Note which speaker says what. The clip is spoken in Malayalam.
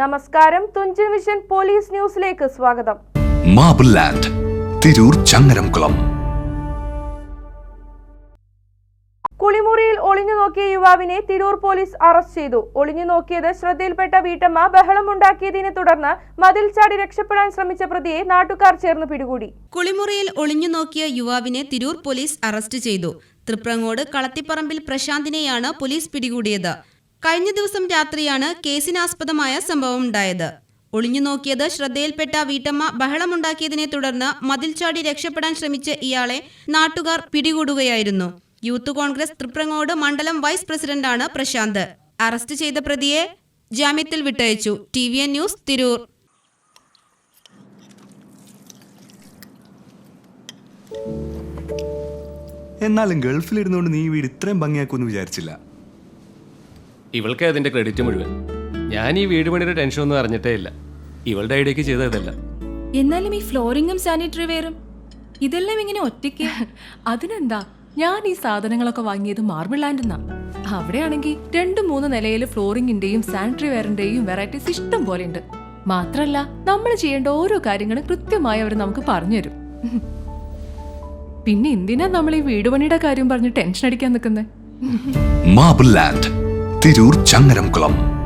Speaker 1: നമസ്കാരം. തുഞ്ചൻ വിഷൻ പോലീസ് ന്യൂസിലേക്ക് സ്വാഗതം.
Speaker 2: Marble land Tirur Changaramkulam.
Speaker 1: കുളിമുറിയിൽ ഒളിഞ്ഞു നോക്കിയ യുവാവിനെ തിരൂർ പോലീസ് അറസ്റ്റ് ചെയ്തു. ഒളിഞ്ഞു നോക്കിയത് ശ്രദ്ധയിൽപ്പെട്ട വീട്ടമ്മ ബഹളമുണ്ടാക്കിയതിനെ തുടർന്ന് മതിൽ ചാടി രക്ഷപ്പെടാൻ ശ്രമിച്ച പ്രതിയെ നാട്ടുകാർ ചേർന്ന് പിടികൂടി.
Speaker 3: കുളിമുറിയിൽ ഒളിഞ്ഞു നോക്കിയ യുവാവിനെ തിരൂർ പോലീസ് അറസ്റ്റ് ചെയ്തു. തൃപ്രങ്ങോട് കളത്തിപ്പറമ്പിൽ പ്രശാന്തിനെയാണ് പോലീസ് പിടികൂടിയത്. കഴിഞ്ഞ ദിവസം രാത്രിയാണ് കേസിനാസ്പദമായ സംഭവം ഉണ്ടായത് ഒളിഞ്ഞു നോക്കിയത് ശ്രദ്ധയിൽപ്പെട്ട വീട്ടമ്മ ബഹളമുണ്ടാക്കിയതിനെ തുടർന്ന് മതിൽ ചാടി രക്ഷപ്പെടാൻ ശ്രമിച്ച ഇയാളെ നാട്ടുകാർ പിടികൂടുകയായിരുന്നു. യൂത്ത് കോൺഗ്രസ് തൃപ്രങ്ങോട് മണ്ഡലം വൈസ് പ്രസിഡന്റാണ് പ്രശാന്ത്. അറസ്റ്റ് ചെയ്ത പ്രതിയെ ജാമ്യത്തിൽ വിട്ടയച്ചു. T V N news Tirur.
Speaker 2: എന്നാലും ഗൾഫിലിരുന്നുകൊണ്ട് നീ വീട് ഇത്രയും ഭംഗിയാക്കുമെന്ന് വിചാരിച്ചില്ല.
Speaker 4: ഇവൾക്ക് അതിന്റെ ക്രെഡിറ്റ് മുഴുവൻ. ഞാൻ ഈ വീട് പണിയുടെ ടെൻഷനൊന്നും അറിഞ്ഞിട്ടേ ഇല്ല. ഇവളുടെ ഐഡിയക്ക് ചെയ്തതല്ല
Speaker 5: എന്നാലും ഈ ഫ്ലോറിങ്ങും സാനിറ്ററി വെയറും ഇതെല്ലാം ഇങ്ങനെ ഒറ്റയ്ക്ക്?
Speaker 6: അതിനെന്താ? ഞാൻ ഈ സാധനങ്ങളൊക്കെ വാങ്ങിയത് മാർബിൾ ലാൻഡെന്നാ അവിടെയാണെങ്കിൽ രണ്ട് മൂന്ന് നിലയിൽ ഫ്ലോറിങ്ങിന്റെയും സാനിറ്ററി വെയറിന്റെയും വെറൈറ്റീസ് ഇഷ്ടം പോലെ ഉണ്ട്. മാത്രല്ല നമ്മൾ ചെയ്യേണ്ട ഓരോ കാര്യങ്ങളും കൃത്യമായി അവർ നമുക്ക് പറഞ്ഞുതരും പിന്നെ എന്തിനാ നമ്മൾ ഈ വീട് പണിയുടെ കാര്യം പറഞ്ഞ് ടെൻഷൻ അടിക്കാൻ നിൽക്കുന്നത്
Speaker 2: മാർബിൾ ലാൻഡ് തിരൂർ ചങ്ങരംകുളം.